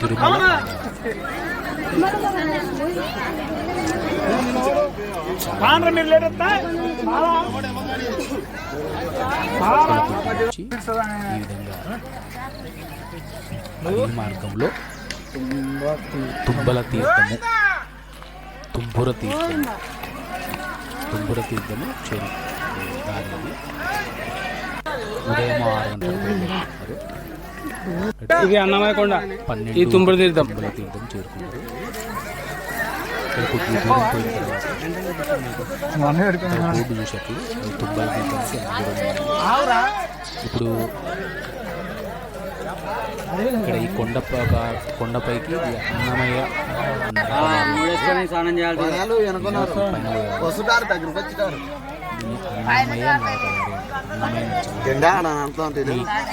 తిరుమల మీరు లేడెత్తా వచ్చి ఈ విధంగా అన్ని మార్గంలో తుంబల తీర్థము తుంబుర తీర్థము తుంబుర తీర్థము చేరు ఉదయం ఆరు గంటలకు. ఇది అన్నమయ్య కొండ ఈ తుంబుర తీర్థం. తీర్థం రోడ్డు ఉంది? ఇప్పుడు ఇక్కడ ఈ కొండ కొండపైకి అన్నమయ్య స్నానం చేయాలి పైన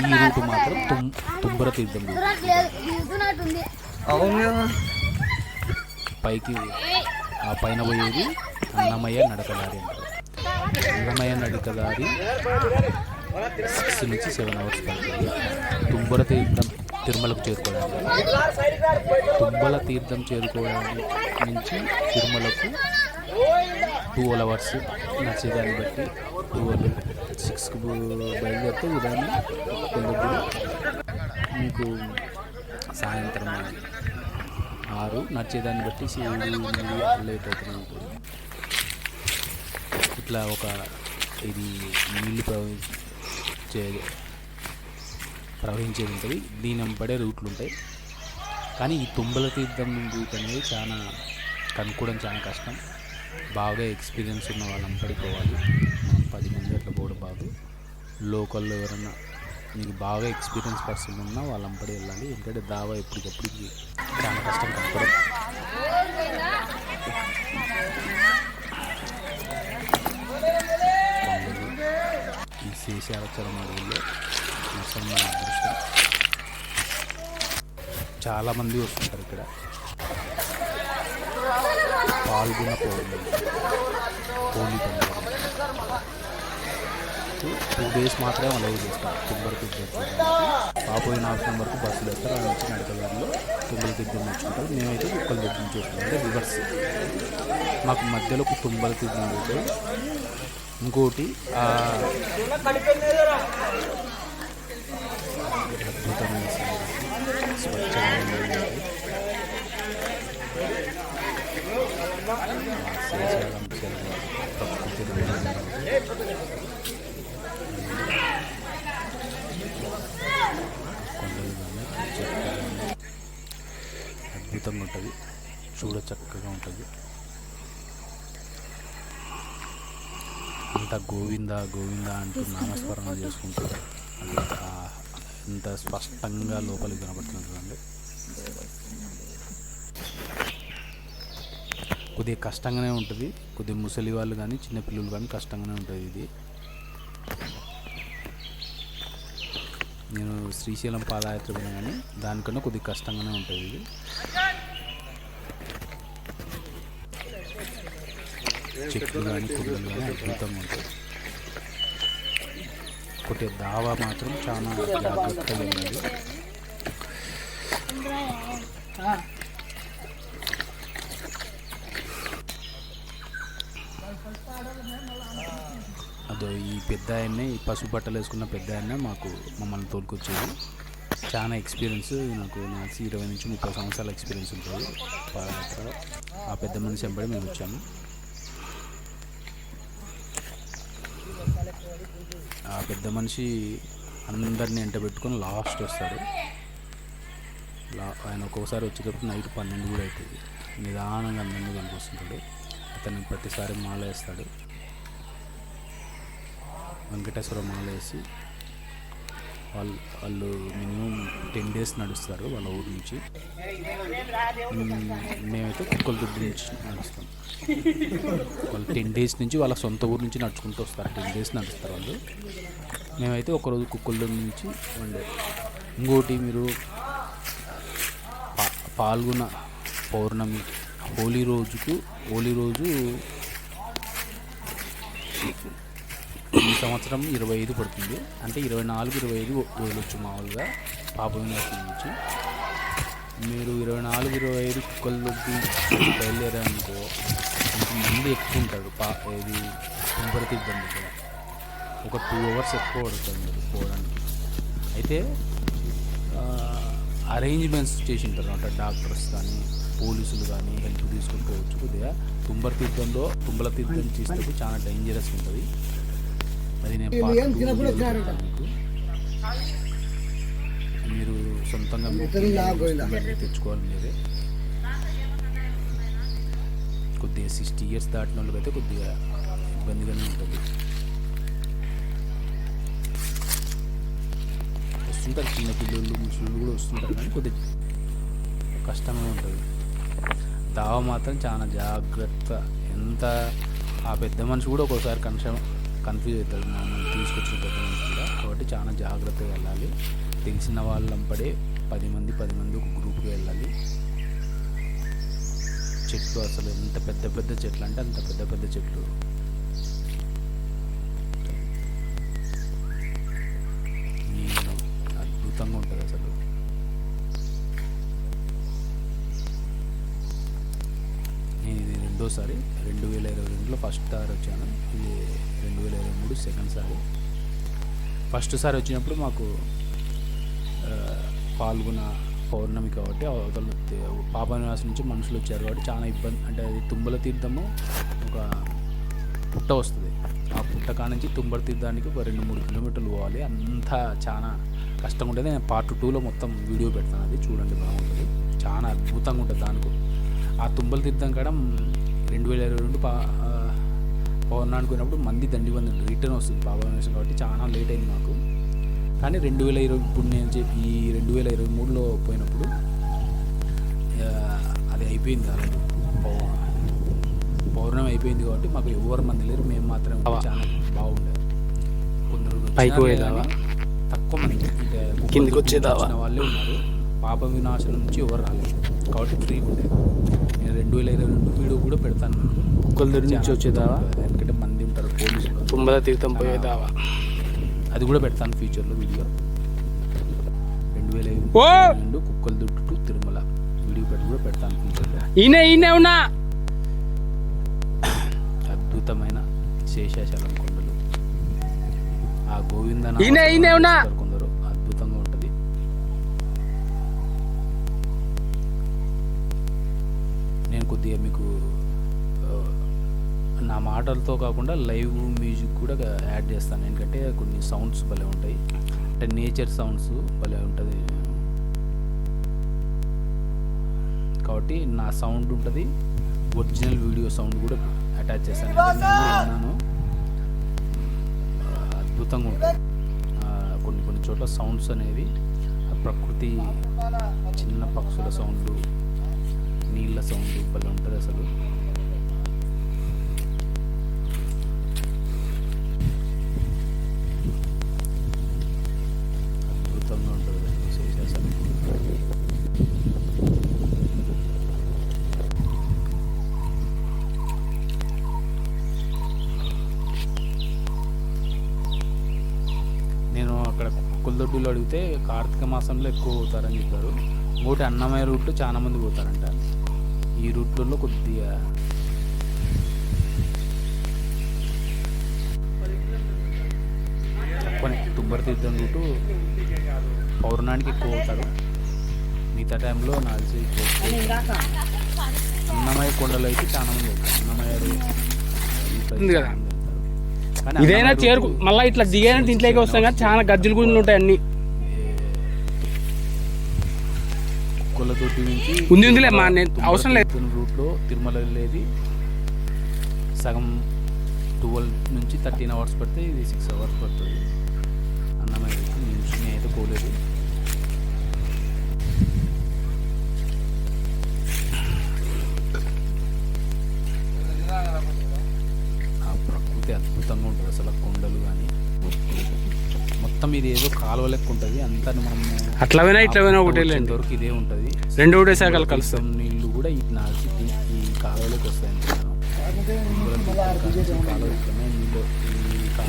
ఈ రూట్ మాత్రం తుంబర తీర్థం పైకి ఆ పైన పోయేది అన్నమయ్య నడకదారి అంటారు. అన్నమయ్య నడకదారి సిక్స్ నుంచి సెవెన్ అవర్స్ పడుతుంది. తుంబర తీర్థం తిరుమలకు చేరుకోవడానికి. తుంబల తీర్థం చేరుకోవడానికి నుంచి తిరుమలకు ట్వెల్వ్ అవర్స్ నచ్చేదాన్ని బట్టి టూ ట్వెల్వ్ సిక్స్కి బయలుదేరితే ఉదయం కొందరు మీకు సాయంత్రం ఆరు నడిచేదాన్ని బట్టి శివుడు ఎనిమిది లేట్ అవుతూనే ఉంటుంది ఇట్లా ఒక ఇది నీళ్ళు ప్రవహించే ప్రవహించేది ఉంటుంది. దీని పడే రూట్లు ఉంటాయి. కానీ ఈ తుంబల తీర్థం రూట్ అనేది చాలా కనుక్కోవడం చాలా కష్టం. బాగా ఎక్స్పీరియన్స్ ఉన్న వాళ్ళంపడి పోవాలి మనం పది మంది అట్లా పోవడం బాగు. లోకల్లో ఎవరన్నా మీకు బాగా ఎక్స్పీరియన్స్ పర్సన్ ఉన్నా వాళ్ళంపడి వెళ్ళాలి. ఎందుకంటే దావా ఎప్పటికప్పుడు చాలా కష్టం కనుక్కోవడం కొండలు ఈ శేషాచలం అడవుల్లో అదృష్టం. చాలామంది వస్తుంటారు ఇక్కడ. పాల్గొన పౌర్ణమి హోలీ పండుగ టూ డేస్ మాత్రమే అలౌ చేస్తారు తుంబరి తీర్థం పాపోయి నాలుగు నెంబర్కి బస్సులు వేస్తారు. అలా వచ్చి నడకదారిలో తుంబల తీర్థం తెచ్చుకుంటారు మేమైతే కుక్కల దగ్గర చూస్తాం అంటే రివర్స్. మాకు మధ్యలో ఒక తుంబల తీర్థం ఇంకోటి అద్భుతమైన స్వచ్ఛమైన అద్భుతంగా ఉంటుంది. చూడ చక్కగా ఉంటుంది. అంత గోవింద గోవింద అంటూ నామస్మరణ చేసుకుంటూ అంత ఎంత స్పష్టంగా లోపలికి కనబడుతుంది కొద్దిగా కష్టంగానే ఉంటుంది. కొద్దిగా ముసలి వాళ్ళు కానీ చిన్నపిల్లలు కానీ కష్టంగానే ఉంటుంది ఇది. నేను శ్రీశైలం పాదయాత్ర పోయినా కానీ దానికన్నా కొద్దిగా కష్టంగానే ఉంటుంది ఇది. చెట్లు కానీ కుండలు కానీ అద్భుతంగా ఉంటుంది కొట్టే దావా మాత్రం చాలా జాగ్రత్తగా ఉన్నది అదో ఈ పెద్ద ఆయన్నే ఈ పసుపు బట్టలు వేసుకున్న పెద్ద ఆయన మాకు మమ్మల్ని తోలుకొచ్చేది. చాలా ఎక్స్పీరియన్స్ నాకు నాకు ఇరవై నుంచి ముప్పై సంవత్సరాల ఎక్స్పీరియన్స్ ఉంటుంది. పాదయాత్ర ఆ పెద్ద మనిషి వెంబడి మేము వచ్చాము. ఆ పెద్ద మనిషి అందరినీ ఎంట పెట్టుకొని లాస్ట్ వస్తాడు. లా ఆయన ఒక్కోసారి వచ్చేటప్పుడు నైట్ పన్నెండు కూడా అవుతుంది. నిదానంగా అందరినీ కనిపిస్తుంటాడు అతను ప్రతిసారి మాల వేస్తాడు. వెంకటేశ్వర మాల వేసి వాళ్ళు వాళ్ళు మినిమం టెన్ డేస్ నడుస్తారు వాళ్ళ ఊరి నుంచి. మేమైతే కుక్కల దుడ్డు నుంచి నడుస్తాం. వాళ్ళు టెన్ డేస్ నుంచి వాళ్ళ సొంత ఊరు నుంచి నడుచుకుంటూ వస్తారు. టెన్ డేస్ నడుస్తారు వాళ్ళు. మేమైతే ఒకరోజు కుక్కల దుడ్డు నుంచి ఉండే ఇంకోటి మీరు పాల్గొన పౌర్ణమి హోలీ రోజుకు హోలీ రోజు ఈ సంవత్సరం ఇరవై ఐదు పడుతుంది. అంటే ఇరవై నాలుగు ఇరవై ఐదు వదలొచ్చు మామూలుగా పాప వినాశనం నుంచి. మీరు ఇరవై నాలుగు ఇరవై ఐదు కుక్కల్లోకి బయలుదేరారనుకో కొంచెం మంది ఎక్కువ ఉంటారు పా ఇది తుంపరతి ఇబ్బంది కూడా ఒక టూ అవర్స్ ఎక్కువ పడుతుంది మీరు పోవడానికి. అయితే అరేంజ్మెంట్స్ చేసి ఉంటారు డాక్టర్స్ కానీ పోలీసులు కానీ హెల్ప్ తీసుకొని పోవచ్చు. కొద్దిగా తుంబర తీర్థంలో తుంబల తీర్థం చేసినప్పుడు చాలా డేంజరస్ ఉంటుంది. అది నేను. మీరు సొంతంగా తెచ్చుకోవాలి మీరే. కొద్దిగా సిక్స్టీ ఇయర్స్ దాటిన వాళ్ళకైతే కొద్దిగా ఇబ్బందిగానే ఉంటుంది. వస్తుంటారు చిన్న పిల్లలు ముసలు కూడా వస్తుంటారు కానీ కొద్దిగా కష్టమే ఉంటుంది. దావ మాత్రం చాలా జాగ్రత్త. ఎంత ఆ పెద్ద మనిషి కూడా ఒక్కోసారి కన్ఫ్యూజ్ కన్ఫ్యూజ్ అవుతాడు మమ్మల్ని తీసుకొచ్చిన పెద్ద మనిషి కూడా. కాబట్టి చాలా జాగ్రత్తగా వెళ్ళాలి. తెలిసిన వాళ్ళంపడే పది మంది పది మంది ఒక గ్రూప్కి వెళ్ళాలి. చెట్లు అసలు ఎంత పెద్ద పెద్ద చెట్లు అంటే అంత పెద్ద పెద్ద చెట్లు నీళ్ళు అద్భుతంగా ఉంటుంది అసలు నేను ఇది రెండు వేల ఇరవై రెండులో ఫస్ట్ సారి వచ్చాను. ఇది రెండు వేల ఇరవై మూడు సెకండ్ సారి. ఫస్ట్ సారి వచ్చినప్పుడు మాకు పాల్గొన పౌర్ణమి కాబట్టి అవతల తే- నుంచి మనుషులు వచ్చారు కాబట్టి చాలా ఇబ్బంది అంటే అది తుమ్మల తీర్థము ఒక పుట్ట వస్తుంది. ఆ పుట్ట కాడ నుంచి తుంబర తీర్థానికి ఒక రెండు మూడు కిలోమీటర్లు పోవాలి. అంతా చాలా కష్టంగా ఉంటుంది నేను పార్ట్ టూలో మొత్తం వీడియో పెడతాను. అది చూడండి బాగుంటుంది. చాలా అద్భుతంగా ఉంటుంది దానికి. ఆ తుంబల తీర్థం కాడ రెండు వేల ఇరవై రెండు పా ఆ, పౌర్ణానికి పోయినప్పుడు మంది దండి వంద రిటర్న్ వస్తుంది నివాసం కాబట్టి చాలా లేట్ అయింది మాకు. కానీ రెండు వేల ఇరవై ఇప్పుడు నేను చెప్పి ఈ రెండు వేల ఇరవై మూడులో పోయినప్పుడు అది అయిపోయింది పౌ- పౌర్ణమి అయిపోయింది కాబట్టి మాకు ఎవరు మంది లేరు. మేము మాత్రమే ఉన్నాం. చాలా బాగుండే. కొందరు పైకి వచ్చినా పోయేదావా? తక్కువ మంది. కిందికి వచ్చేదావా? వచ్చిన వాళ్ళే ఉన్నారు. పాప వినాశనం నుంచి ఎవరు రాలేదు. కాబట్టి ఫ్రీ ఉండే. నేను రెండు వేల ఇరవై రెండు వీడియో కూడా పెడతాను. కుక్కల దగ్గర నుంచి వచ్చేదావా? ఎందుకంటే మంది ఉంటారు పోలీసులు తుంబల తీర్థం పోయేదావా అది కూడా పెడతాను ఫ్యూచర్లో వీడియో రెండు వేల ఓ! రెండు కుక్కల దుట్టు తిరుమల వీడియో పెట్టి కూడా పెడతాను ఫ్యూచర్లో ఈయన ఈయన ఉన్నా అద్భుతమైన శేషాచలం కొండలు ఆ గోవింద ఈయనే, ఈయనే ఉన్నా. కొద్దిగా మీకు నా మాటలతో కాకుండా లైవ్ మ్యూజిక్ కూడా యాడ్ చేస్తాను. ఎందుకంటే కొన్ని సౌండ్స్ భలే ఉంటాయి. అంటే నేచర్ సౌండ్స్ భలే ఉంటుంది. కాబట్టి నా సౌండ్ ఉంటుంది. ఒరిజినల్ వీడియో సౌండ్ కూడా అటాచ్ చేస్తాను. విన్నాను. అద్భుతంగా ఉంటుంది. కొన్ని కొన్ని చోట్ల సౌండ్స్ అనేవి ప్రకృతి చిన్న పక్షుల సౌండ్ నీళ్ళ సౌండ్ ఇబ్బంది ఉంటుంది అసలు. అద్భుతంగా ఉంటుంది అసలు. నేను అక్కడ కులదొడ్డులో అడిగితే కార్తీక మాసంలో ఎక్కువ పోతారని చెప్పారు. ఇంకోటి అన్నమయ్య రూట్లో చాలా మంది పోతారంట. ఈ రూట్లలో కొద్దిగా. తక్కువనే తుబ్బర తీర్థం రూటు పౌర్ణానికి ఎక్కువ పోతారు మిగతా టైంలో ఎక్కువ అన్నమయ్య కొండలో అయితే చాలా మంది అన్నమయ్య కదా. ఇదైనా చేరుకు మళ్ళీ ఇట్లా దిగైనా ఇంట్లోకి వస్తాం కానీ చాలా గజ్జలు గుంజలు ఉంటాయి అన్ని. కుక్కలతోటి నుంచి ఉంది, ఉందిలే, మా నేను అవసరం లేదు. రూట్లో తిరుమల వెళ్ళేది సగం ట్వెల్వ్ నుంచి థర్టీన్ అవర్స్ పడితే ఇది సిక్స్ అవర్స్ పడుతుంది అన్నమయ్య నేను నేనైతే పోలేదు ఇది ఏదో కాలువ లెక్క ఉంటుంది అంతా మనం అట్లా పోయినా ఇట్లా పోయినా ఒకటే లేండి. వరకు ఇదే ఉంటుంది. రెండు ఒకటే శాఖలు కలుస్తాం నీళ్ళు కూడా ఇటు నాల్చి ఈ- కాలువలోకి వస్తాయి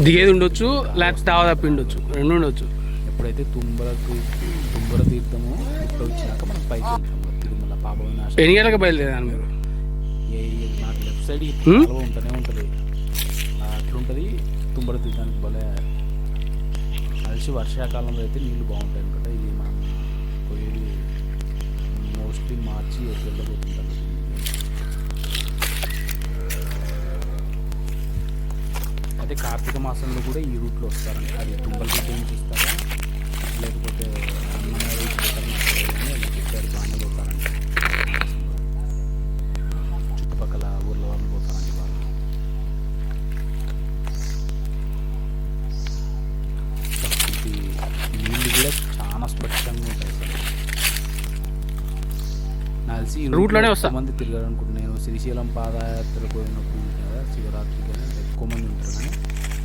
దిగేది ఉండొచ్చు లేకపోతే దావ తప్పి ఉండొచ్చు రెండు ఉండొచ్చు. ఎప్పుడైతే తుంబర తీ- తుంబర తీర్థము ఇప్పుడు వచ్చినాక మనం పైకి తిరుమల పాప ఎన్ని గంటలకు బయలుదేరాను మీరు? నాకు లెఫ్ట్ సైడ్? కాలువ ఉంటూనే ఉంటుంది. అట్లుంటుంది తుంబర తీర్థానికి భలే కలిసి వర్షాకాలంలో అయితే నీళ్ళు బాగుంటాయి అనమాట ఇది మనం పోయేది మోస్ట్లీ మార్చి ఏప్రిల్లో పోతుంటారు. అయితే కార్తీక మాసంలో కూడా ఈ రూట్లో వస్తారంట. అది తుంబల తీర్థం నుంచి లేకపోతే అన్నమయ్య రూట్ నాకు చెప్పారు బాగానే పోతారంట నాకు తెలిసి ఈ Route లోనే route లో వస్తా. మంది తిరిగారు అనుకుంటున్నాను నేను శ్రీశైలం పాదయాత్ర పోయినప్పుడు కదా శివరాత్రి కానీ ఎక్కువ మంది ఉంటారు కానీ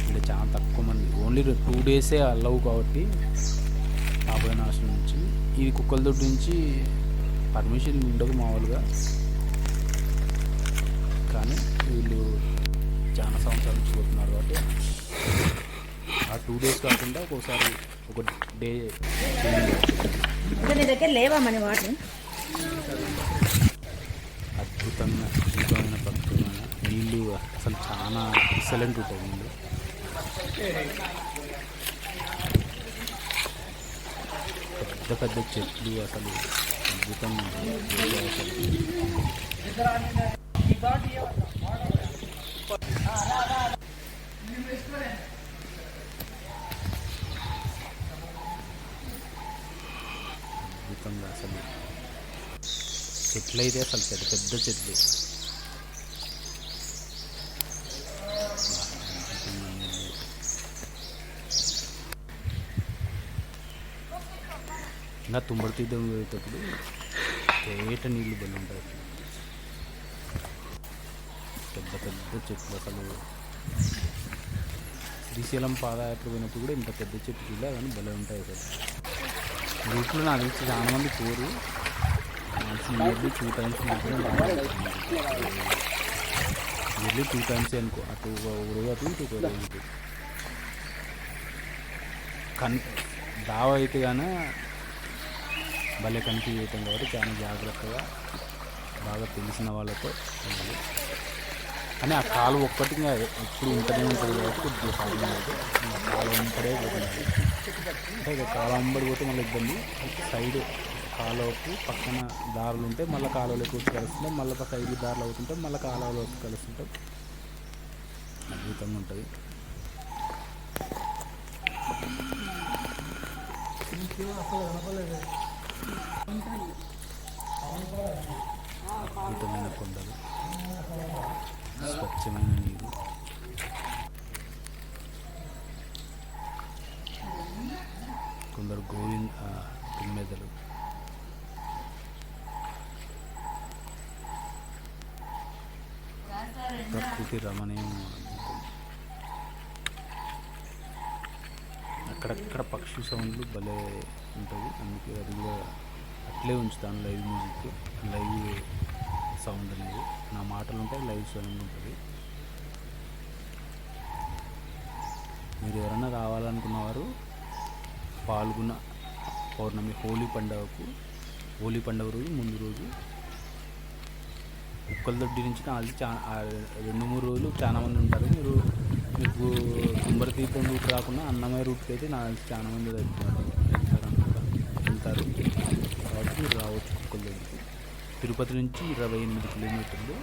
ఇక్కడ చాలా తక్కువ మంది. ఓన్లీ టూ డేసే అల్లవు కాబట్టి పాపనాశనం నుంచి. ఇది కుక్కలదొడ్డి నుంచి పర్మిషన్ ఉండదు మామూలుగా. కానీ వీళ్ళు చాలా సంవత్సరాల నుంచి పోతున్నారు కాబట్టి ఆ టూ డేస్ కాకుండా ఒక్కోసారి ఒక డే దగ్గర లేవా మన వాటర్? అద్భుతంగా అద్భుతమైన ప్రకృతమైన నీళ్ళు అసలు చాలా ఎక్సలెంట్ ఉంటాయి నీళ్ళు. పెద్ద పెద్ద చెట్లు అసలు అద్భుతంగా ఉంటాయి అసలు అద్భుతంగా అసలు చెట్లు అయితే అసలు పెద్ద పెద్ద చెట్లు. ఇంకా తుమ్మడి తీద్దాం పోయేటప్పుడు తేట నీళ్ళు బలి ఉంటాయి. పెద్ద పెద్ద చెట్లు అసలు. శ్రీశైలం పాదయాత్ర పోయినప్పుడు కూడా ఇంత పెద్ద చెట్లు ఇలా కానీ భలే ఉంటాయి అసలు. రూట్లో నాకు తెలిసి చాలా మంది పోరు. ఇయర్లీ టూ టైమ్స్ మాత్రమే ఇయర్లీ టూ టైమ్స్ అనుకో అటు ఒక రోజు అటు ఇటు ఒక రోజు కన్ దావ అయితే కానీ భలే కన్ఫ్యూజ్ అవుతాం కాబట్టి చాలా జాగ్రత్తగా బాగా తెలిసిన వాళ్ళతో వెళ్ళాలి కానీ ఆ కాలు ఒక్కటి ఎప్పుడు ఉంటూనే ఉంటుంది కాబట్టి కొద్దిగా ప్రాబ్లం లేదు. ఇంకా కాలు వెంబడే పోతుంది. అంటే ఇక కాలు వెంబడి పోతే మళ్ళీ ఇబ్బంది. సైడ్ కాలువకు పక్కన దారులు ఉంటే మళ్ళీ కాలువలోకి వచ్చి కలుస్తుంటాం మళ్ళీ సైడ్ దారులు అవుతుంటాం మళ్ళీ కాలువలో వచ్చి కలుస్తుంటాం. అద్భుతంగా ఉంటుంది. అద్భుతమైన కొండలు. స్వచ్ఛమైన నీరు. కొందరు గోవింద్ తిమ్మెదలు తుమ్మెదలు. ప్రకృతి రమణీయం అక్కడక్కడ పక్షి సౌండ్లు భలే ఉంటుంది అందుకే అది కూడా అట్లే ఉంచుతాను లైవ్ మ్యూజిక్ లైవ్ సౌండ్ అనేది. నా మాటలు ఉంటాయి లైవ్ సౌండ్ ఉంటుంది. మీరు ఎవరైనా రావాలనుకున్నవారు పాల్గొన్న పౌర్ణమి హోలీ పండుగకు హోలీ పండుగ రోజు ముందు రోజు కుక్కల దొడ్డి నుంచి నాలుగు చా ఆ రెండు మూడు రోజులు చాలా మంది ఉంటారు. మీరు మీకు కుంబర తీర్థం రూట్ రాకుండా అన్నమయ్య రూట్కి అయితే నాకు చాలా మంది వెళ్తారు. వెళ్తారు. కాబట్టి మీరు రావచ్చు కుక్కల దొడ్డికి. తిరుపతి నుంచి ఇరవై ఎనిమిది కిలోమీటర్లు.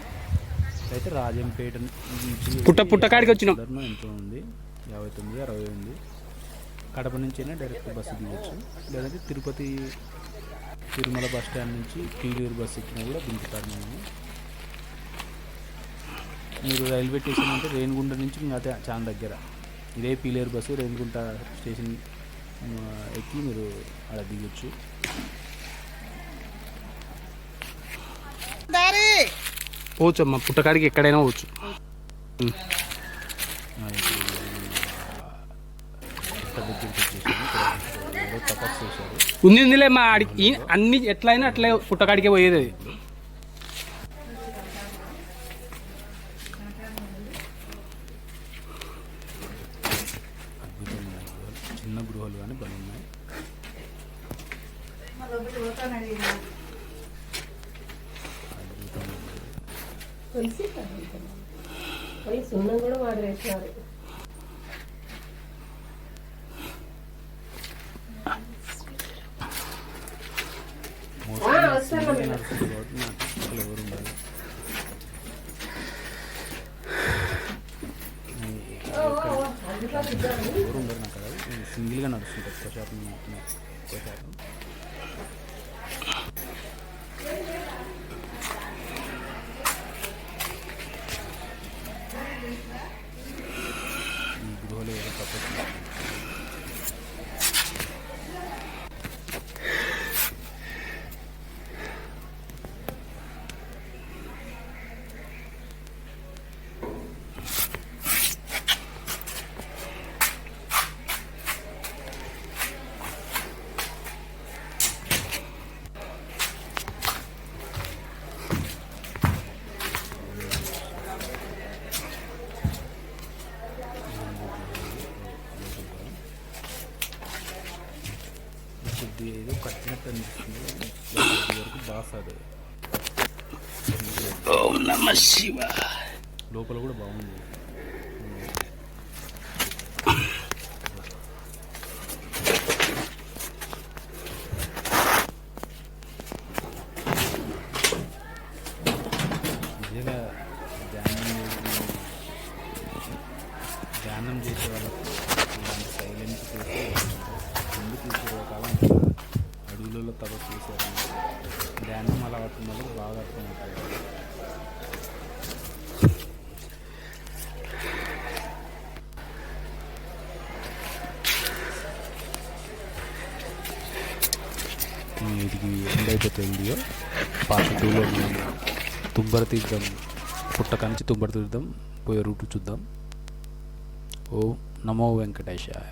అయితే రాజంపేట నుంచి పుట్ట పుట్ట కాడికి వచ్చినాం. ధర్మం ఎంతో ఉంది. యాభై తొమ్మిది అరవై ఉంది. కడప నుంచైనా డైరెక్ట్ బస్సు దిగొచ్చు. లేదంటే తిరుపతి తిరుమల బస్ స్టాండ్ నుంచి కీలూరు బస్సు ఎక్కినా కూడా దింపుతారు మేము మీరు రైల్వే స్టేషన్ అంటే రేణిగుంట నుంచి ఇంకా అదే చాలా దగ్గర. ఇదే పీలేరు బస్సు రేణిగుంట స్టేషన్ ఎక్కి మీరు అక్కడ దిగొచ్చు. పోవచ్చు అమ్మ పుట్టకాడికి ఎక్కడైనా పోవచ్చు. ఉంది ఉందిలే మా ఆడికి అన్ని ఎట్లయినా అట్లే పుట్టకాడికే పోయేది అది అద్భుతంగా ఉన్నాయి గృహాలు చిన్న గృహాలు కానీ బాగున్నాయి అద్భుతంగా ఉంది. సున్నం కూడా వాడు వేసినారు సింగిల్గా నడుస్తుంటారు షాపింగ్ మొత్తం కొద్దిగా ఏదో కట్టినట్టు అనిపిస్తుంది. వరకు బాస్ అదే. లోపల కూడా బాగుంది. తపస్సు చేశారు. ధ్యానం అలా ఉన్న వాళ్ళకి బాగా అర్థమవుతుంది ఇది ఎండ్ అయిపోతుంది వీడియో. పార్ట్ టూలో తుంబర తీర్థం. పుట్టక నుంచి తుంబర తీర్థం. పోయే రూట్ చూద్దాం. ఓ నమో వెంకటేశాయ.